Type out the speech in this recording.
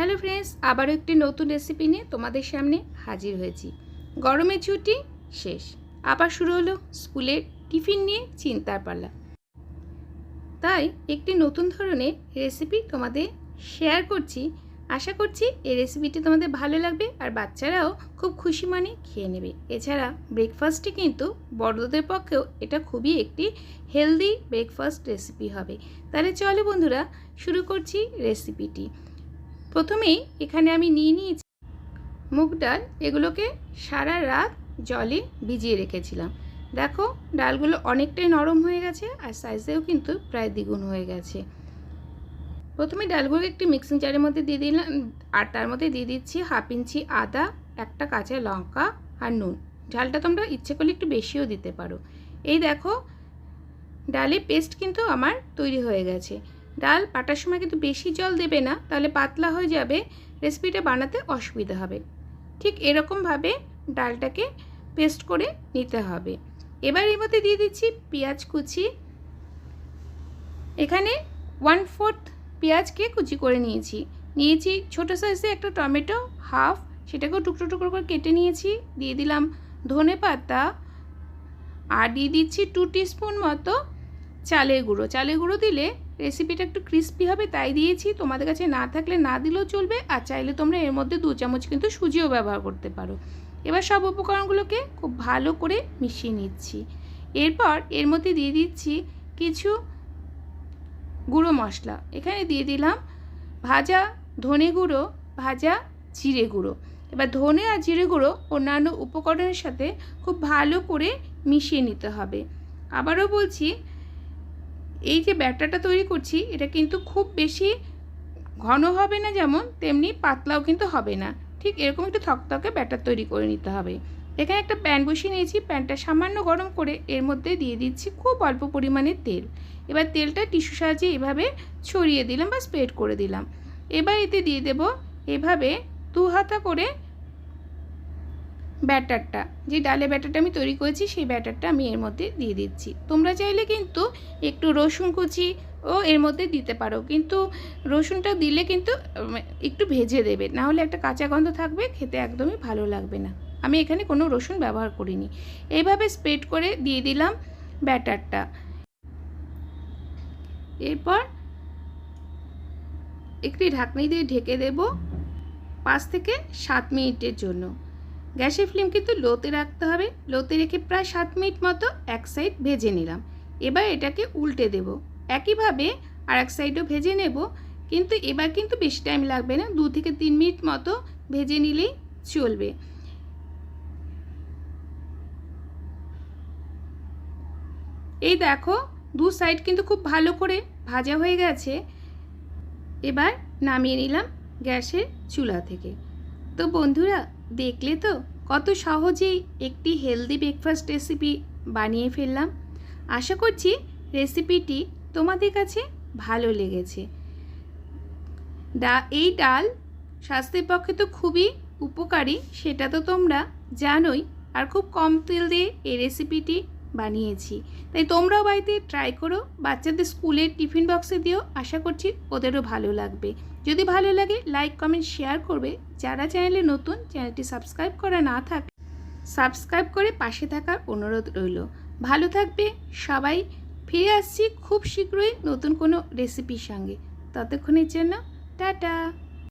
Hello friends, আবারও একটি নতুন রেসিপি নিয়ে তোমাদের সামনে হাজির হয়েছি। গরমের ছুটি শেষ, আবার শুরু হলো স্কুলের টিফিন নিয়ে চিন্তার পাল্লা তাই একটি নতুন ধরনের রেসিপি তোমাদের শেয়ার করছি। আশা করছি এই রেসিপিটি তোমাদের ভালো লাগবে আর বাচ্চারাও খুব খুশি মানে খেয়ে নেবে। এছাড়া ব্রেকফাস্টে কিন্তু বড়দের পক্ষেও এটা খুবই একটি হেলদি ব্রেকফাস্ট রেসিপি হবে। তাহলে চলো বন্ধুরা, শুরু করছি রেসিপিটি। প্রথমেই এখানে আমি নিয়ে নিয়েছি মুগ ডাল। এগুলোকে সারা রাত জলে ভিজিয়ে রেখেছিলাম। দেখো, ডালগুলো অনেকটাই নরম হয়ে গেছে আর সাইজেও কিন্তু প্রায় দ্বিগুণ হয়ে গেছে। প্রথমে ডালগুলো একটি মিক্সিং জারের মধ্যে দিয়ে দিলাম আর তার মধ্যে দিয়ে দিচ্ছি হাফ ইঞ্চি আদা, একটা কাঁচা লঙ্কা আর নুন। ঝালটা তোমরা ইচ্ছে করলে একটু বেশিও দিতে পারো। এই দেখো, ডালের পেস্ট কিন্তু আমার তৈরি হয়ে গেছে। ডাল পাটার সময় কিন্তু বেশি জল দেবে না, তাহলে পাতলা হয়ে যাবে রেসিপিটা বানাতে অসুবিধা হবে। ঠিক এরকমভাবে ডালটাকে পেস্ট করে নিতে হবে। এবার এর মধ্যে দিয়ে দিচ্ছি পেঁয়াজ কুচি। এখানে ওয়ান ফোর্থ পেঁয়াজকে কুচি করে নিয়েছি। নিয়েছি ছোটো সাইজে একটা টমেটো হাফ সেটাকেও টুকরো টুকরো করে কেটে নিয়েছি। দিয়ে দিলাম ধনে পাতা আর দিয়ে দিচ্ছি টু টিস্পুন মতো চালের গুঁড়ো। চালের গুঁড়ো দিলে রেসিপিটা একটু ক্রিস্পি হবে, তাই দিয়েছি। তোমাদের কাছে না থাকলে না দিলেও চলবে, আর চাইলে তোমরা এর মধ্যে দু চামচ কিন্তু সুজিও ব্যবহার করতে পারো। এবার সব উপকরণগুলোকে খুব ভালো করে মিশিয়ে নিচ্ছি। এরপর এর মধ্যে দিয়ে দিচ্ছি কিছু গুঁড়ো মশলা। এখানে দিয়ে দিলাম ভাজা ধনে গুঁড়ো, ভাজা জিরে গুঁড়ো। এবার ধনে আর জিরে গুঁড়ো অন্যান্য উপকরণের সাথে খুব ভালো করে মিশিয়ে নিতে হবে। আবারও বলছি এই যে ব্যাটারটা তৈরি করছি, এটা কিন্তু খুব বেশি ঘন হবে না যেমন, তেমনি পাতলাও কিন্তু হবে না। ঠিক এরকম একটু থকথকে ব্যাটার তৈরি করে নিতে হবে। এখানে একটা প্যান বসিয়ে নিয়েছি, প্যানটা সামান্য গরম করে এর মধ্যে দিয়ে দিচ্ছি খুব অল্প পরিমাণে তেল। এবার তেলটা টিস্যু সাহায্যে এভাবে ছড়িয়ে দিলাম বা স্প্রেড করে দিলাম। এবার এতে দিয়ে দেব এভাবে দু হাতা করে ব্যাটারটা। যে ডালে ব্যাটারটা আমি তৈরি করেছি, সেই ব্যাটারটা আমি এর মধ্যে দিয়ে দিচ্ছি। তোমরা চাইলে কিন্তু একটু রসুন কুচি ও এর মধ্যে দিতে পারো। কিন্তু রসুনটা দিলে কিন্তু একটু ভেজে দেবে। না হলে একটা কাঁচা গন্ধ থাকবে, খেতে একদমই ভালো লাগবে না। আমি এখানে কোনো রসুন ব্যবহার করিনি। এইভাবে স্প্রেড করে দিয়ে দিলাম ব্যাটারটা। এরপর একটি ঢাকনি দিয়ে ঢেকে দেব পাঁচ থেকে সাত মিনিটের জন্য। গ্যাসের ফ্লেম কিন্তু লোতে রাখতে হবে। লোতে রেখে প্রায় সাত মিনিট মতো এক সাইড ভেজে নিলাম। এবার এটাকে উল্টে দেব। একইভাবে আর এক সাইডও ভেজে নেব। কিন্তু এবার কিন্তু বেশি টাইম লাগবে না। দু থেকে তিন মিনিট মতো ভেজে নিলেই চলবে। এই দেখো, দু সাইড কিন্তু খুব ভালো করে ভাজা হয়ে গেছে। এবার নামিয়ে নিলাম গ্যাসের চুলা থেকে। তো বন্ধুরা, দেখলে তো কত সহজেই একটি হেলদি ব্রেকফাস্ট রেসিপি বানিয়ে ফেললাম। আশা করছি রেসিপিটি তোমাদের কাছে ভালো লেগেছে। ডা, এই ডাল স্বাস্থ্যের পক্ষে তো খুবই উপকারী, সেটা তো তোমরা জানোই। আর খুব কম তেল দিয়ে এই রেসিপিটি বানিয়েছি। তাই তোমরাও বাড়িতে ট্রাই করো। বাচ্চাদের স্কুলের টিফিন বক্সে দিও। আশা করছি ওদেরও ভালো লাগবে। যদি ভালো লাগে লাইক কমেন্ট শেয়ার করবে। যারা চ্যানেলে নতুন চ্যানেলটি সাবস্ক্রাইব করা না থাক সাবস্ক্রাইব করে পাশে থাকার অনুরোধ রইল। ভালো থাকবে সবাই। ফিরে আসছি খুব শীঘ্রই নতুন কোনো রেসিপির সঙ্গে। ততক্ষণের জন্য, টাটা!